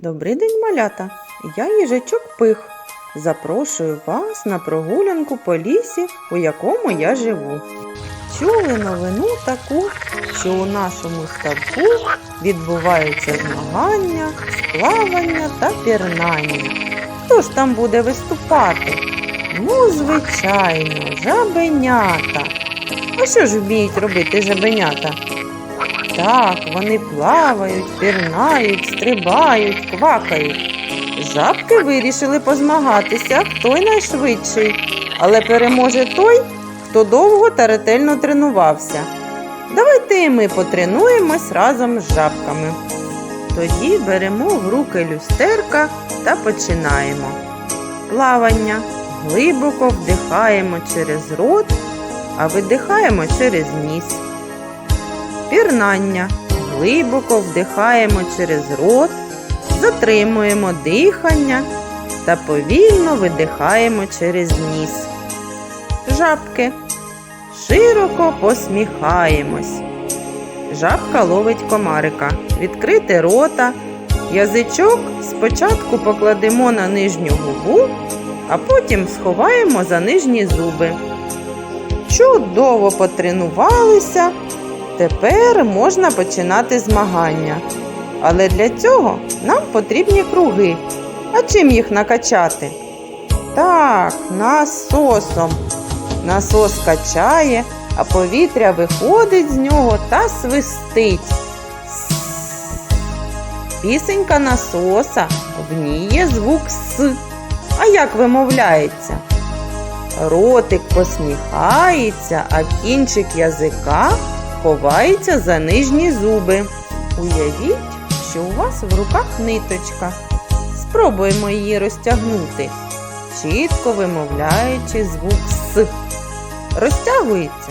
Добрий день, малята! Я їжачок пих. Запрошую вас на прогулянку по лісі, у якому я живу. Чули новину таку, що у нашому ставку відбуваються змагання, з плавання та пірнання. Хто ж там буде виступати? Ну, звичайно, жабенята. А що ж вміють робити жабенята? Так, вони плавають, пірнають, стрибають, квакають. Жабки вирішили позмагатися, хто найшвидший, але переможе той, хто довго та ретельно тренувався. Давайте і ми потренуємось разом з жабками. Тоді беремо в руки люстерка та починаємо. Плавання. Глибоко вдихаємо через рот, а видихаємо через ніс. Пірнання. Глибоко вдихаємо через рот, затримуємо дихання та повільно видихаємо через ніс. Жабки. Широко посміхаємось. Жабка ловить комарика. Відкрити рота. Язичок спочатку покладемо на нижню губу, а потім сховаємо за нижні зуби. Чудово потренувалися. Тепер можна починати змагання. Але для цього нам потрібні круги. А чим їх накачати? Так, насосом. Насос качає, а повітря виходить з нього та свистить. Пісенька насоса, в ній є звук С. А як вимовляється? Ротик посміхається, а кінчик язика ховається за нижні зуби. Уявіть, що у вас в руках ниточка. Спробуємо її розтягнути, чітко вимовляючи звук С. Розтягується?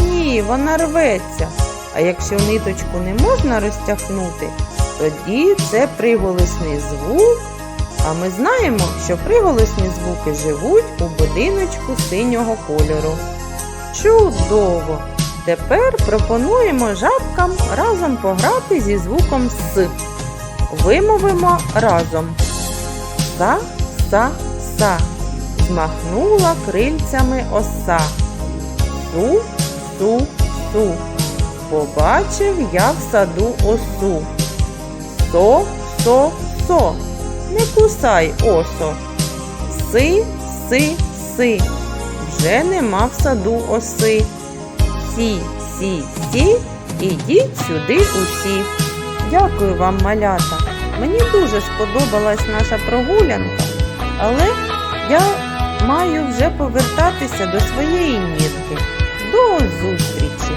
Ні, вона рветься. А якщо ниточку не можна розтягнути, тоді це приголосний звук. А ми знаємо, що приголосні звуки живуть у будиночку синього кольору. Чудово! Тепер пропонуємо жабкам разом пограти зі звуком С. Вимовимо разом. Са, са, са. Змахнула крильцями оса. Су, су, су. Побачив я в саду осу. Со, со, со. Не кусай осо. Си, си, си. Вже нема в саду оси. Сі, сі, сі, ідіть сюди усі. Дякую вам, малята. Мені дуже сподобалась наша прогулянка, але я маю вже повертатися до своєї нітки. До зустрічі!